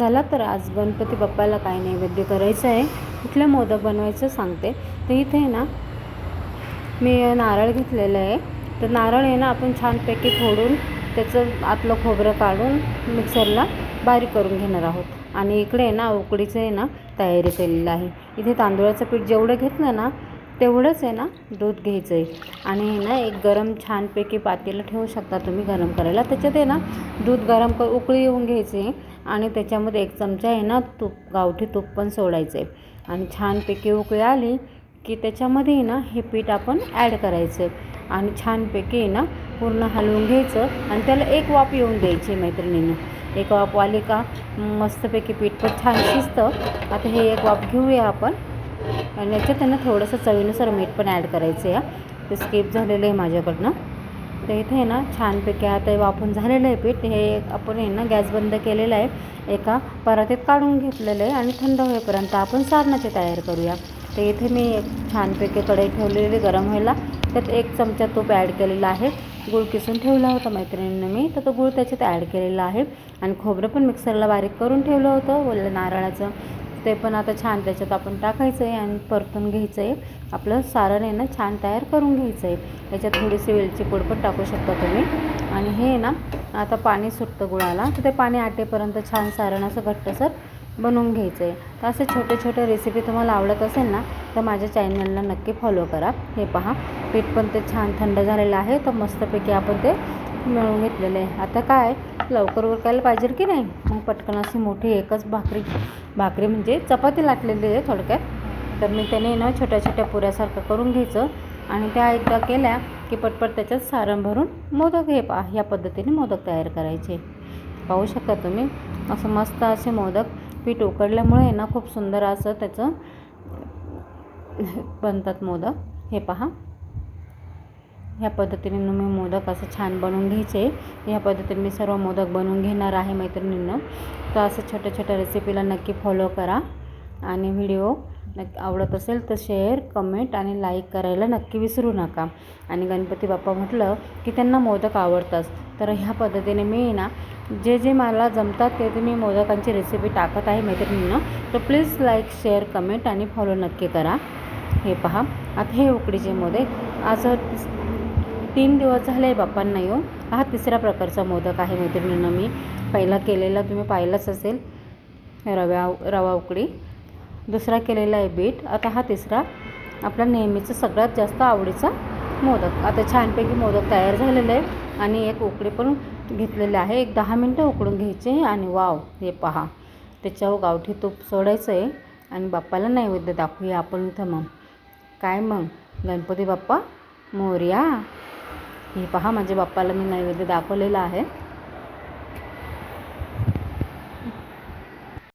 चला तर आज गणपती बाप्पाला काय नैवेद्य करायचं आहे. कुठले मोदक बनवायचं सांगते. तर इथे आहे ना मी नारळ घेतलेलं आहे. तर नारळ आहे ना आपण छानपैकी फोडून त्याचं आतलं खोबरं काढून मिक्सरला बारीक करून घेणार आहोत. आणि इकडे आहे ना उकडीचं आहे ना तयारी केलेलं आहे. इथे तांदूळाचं पीठ जेवढं घेतलं ना तेवढंच आहे ना दूध घ्यायचं आहे. आणि हे ना एक गरम छानपैकी पातेलं ठेवू शकता तुम्ही गरम करायला. त्याच्यात आहे ना दूध गरम कर उकळी येऊन घ्यायची आणि त्याच्यामध्ये एक चमचा आहे ना तूप गावठी तूप पण सोडायचं आहे आणि छानपैकी उकळी आली की त्याच्यामध्ये आहे ना हे पीठ आपण ॲड करायचं. आहे आणि छानपैकी आहे ना पूर्ण हलवून घ्यायचं आणि त्याला एक वाफ येऊन द्यायची मैत्रिणीनं. एक वाफ आली का मस्तपैकी पीठ पण छान शिजतं. आता हे एक वाफ घेऊया आपण. आणि याच्यात त्यांना थोडंसं चवीनुसार मीठ पण ॲड करायचं आहे ते स्किप झालेलं आहे माझ्याकडनं. तर इथे आहे ना छानपैकी आता हे वाफून झालेलं आहे पीठ. हे आपण आहे ना गॅस बंद केलेला आहे. एका परातीत काढून घेतलेलं आहे आणि थंड होईपर्यंत आपण सारणाची तयार करूया. तर इथे मी एक छानपैकी कढई ठेवलेली गरम व्हायला. त्यात एक चमचा तूप ॲड केलेला आहे. गूळ किसून ठेवला होता मैत्रिणीनं मी. तर तो गूळ त्याच्यात ॲड केलेला आहे. आणि खोबरं पण मिक्सरला बारीक करून ठेवलं होतं. ओलं नारळाचं ते पण आता छान त्याच्यात आपण टाकायचं आहे आणि परतून घ्यायचं आहे आपलं सारण आहे ना छान तयार करून घ्यायचं आहे त्याच्यात थोडीशी वेलची पूड पण टाकू शकता तुम्ही. आणि हे आहे ना आता पाणी सुटतं गुळाला तर ते पाणी आटेपर्यंत छान सारण असं घट्टसर बनवून घ्यायचं आहे तर असे छोटे छोटे रेसिपी तुम्हाला आवडत असेल ना तर माझ्या चॅनलला नक्की फॉलो करा. हे पहा पीठ पण ते छान थंड झालेलं आहे तर मस्तपैकी आपण ते मिळवून घेतलेलं आहे. आता काय लवकर उरकायला पाहिजे की नाही? पटकन अशी मोठी एकच भाकरी भाकरी म्हणजे चपाती लाटलेली आहे थोडक्यात. तर मी त्याने ना छोट्या छोट्या पुऱ्यासारखं करून घ्यायचं आणि त्या एकदा केल्या की पटपट त्याच्यात सारण भरून मोदक हे पा ह्या पद्धतीने मोदक तयार करायचे. पाहू शकता तुम्ही असं मस्त असे मोदक पीठ उकडल्यामुळे ना खूप सुंदर असं त्याचं बनतात मोदक. हे पहा. ह्या पद्धतीने मी मोदक असं छान बनवून घ्यायचे. ह्या पद्धतीने मी सर्व मोदक बनवून घेणार आहे मैत्रिणींनं. तर असं छोट्या छोट्या रेसिपीला नक्की फॉलो करा. आणि व्हिडिओ नक्की आवडत असेल तर शेअर कमेंट आणि लाईक करायला नक्की विसरू नका. आणि गणपती बाप्पा म्हटलं की त्यांना मोदक आवडतात. तर ह्या पद्धतीने मी ना जे जे मला जमतात ते ते मी मोदकांची रेसिपी टाकत आहे मैत्रिणींना. तर प्लीज लाईक शेअर कमेंट आणि फॉलो नक्की करा. हे पहा. आता हे उकडीचे मोदक. असं तीन दिवस झाले आहे बाप्पांना येऊन. हा तिसऱ्या प्रकारचा मोदक आहे मैत्रिणीनं मी. पहिला केलेला तुम्ही पाहिलाच असेल. रव्या रवा उकडी दुसरा केलेला आहे बीट. आता हा तिसरा. आपला नेहमीचं सगळ्यात जास्त आवडीचा मोदक. आता छानपैकी मोदक तयार झालेलं आहे आणि एक उकडी पण घेतलेले आहे. एक दहा मिनटं उकडून घ्यायचे आणि वाव हे पहा. त्याच्यावर गावठी तूप सोडायचं आहे. आणि बाप्पाला नैवेद्य दाखवूया आपण इथं मग. काय मग? गणपती बाप्पा? मोर्या? हे पहा माझ्या बाप्पाला मी नैवेद्य दाखवलेलं आहे.